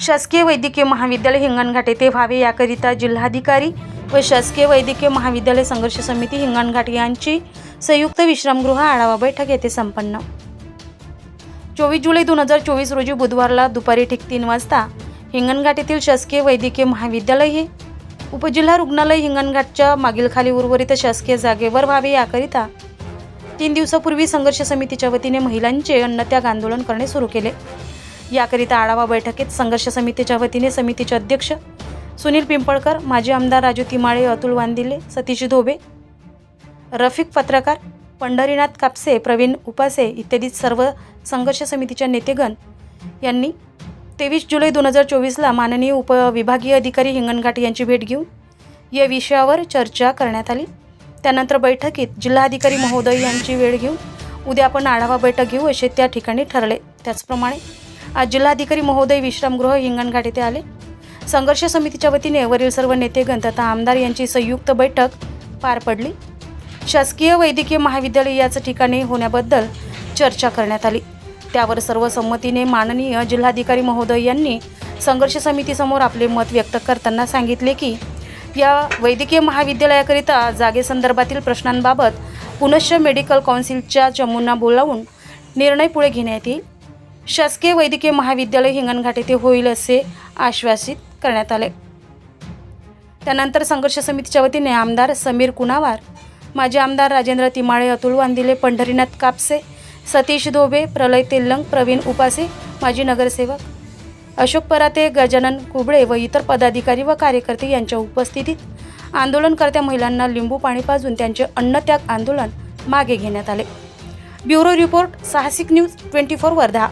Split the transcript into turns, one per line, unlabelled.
शासकीय वैद्यकीय महाविद्यालय हिंगणघाट येथे व्हावे याकरिता जिल्हाधिकारी व शासकीय वैद्यकीय महाविद्यालय संघर्ष समिती हिंगणघाट यांची संयुक्त विश्रामगृह आढावा बैठक येथे संपन्न. चोवीस जुलै दोन हजार चोवीस रोजी बुधवारला दुपारी ठीक तीन वाजता हिंगणघाट येथील शासकीय वैद्यकीय महाविद्यालय हे उपजिल्हा रुग्णालय हिंगणघाटच्या मागील खाली उर्वरित शासकीय जागेवर व्हावे याकरिता तीन दिवसापूर्वी संघर्ष समितीच्या वतीने महिलांचे अन्नत्याग आंदोलन करणे सुरू केले. याकरिता आढावा बैठकीत संघर्ष समितीच्या वतीने समितीचे अध्यक्ष सुनील पिंपळकर माजी आमदार राजू तिमाळे अतुल वांदिले सतीश धोबे रफिक पत्रकार पंढरीनाथ कापसे प्रवीण उपासे इत्यादी सर्व संघर्ष समितीच्या नेतेगण यांनी तेवीस जुलै दोन हजार चोवीसला माननीय उपविभागीय अधिकारी हिंगणघाट यांची भेट घेऊन या विषयावर चर्चा करण्यात आली. त्यानंतर बैठकीत जिल्हाधिकारी महोदय यांची वेळ घेऊन उद्या आपण आढावा बैठक घेऊ असे त्या ठिकाणी ठरले. त्याचप्रमाणे आज जिल्हाधिकारी महोदय विश्रामगृह हिंगणघाट येथे आले. संघर्ष समितीच्या वतीने वरील सर्व नेतेगण तथा आमदार यांची संयुक्त बैठक पार पडली. शासकीय वैद्यकीय महाविद्यालय याच ठिकाणी होण्याबद्दल चर्चा करण्यात आली. त्यावर सर्व संमतीने माननीय जिल्हाधिकारी महोदय यांनी संघर्ष समितीसमोर आपले मत व्यक्त करताना सांगितले की या वैद्यकीय महाविद्यालयाकरिता जागेसंदर्भातील प्रश्नांबाबत पुनश्च मेडिकल काउन्सिलच्या चमूंना बोलावून निर्णय पुढे घेण्यात येईल. शासकीय वैद्यकीय महाविद्यालय हिंगणघाट येथे होईल असे आश्वासित करण्यात आले. त्यानंतर संघर्ष समितीच्या वतीने आमदार समीर कुणावार माजी आमदार राजेंद्र तिमाळे अतुल वांदिले पंढरीनाथ कापसे सतीश धोबे प्रलय तेलंग प्रवीण उपासे माजी नगरसेवक अशोक पराते गजानन कुबळे व इतर पदाधिकारी व कार्यकर्ते यांच्या उपस्थितीत आंदोलनकर्त्या महिलांना लिंबू पाणी पाजून त्यांचे अन्नत्याग आंदोलन मागे घेण्यात आले. Bureau report Sahasik news twenty four Wardha.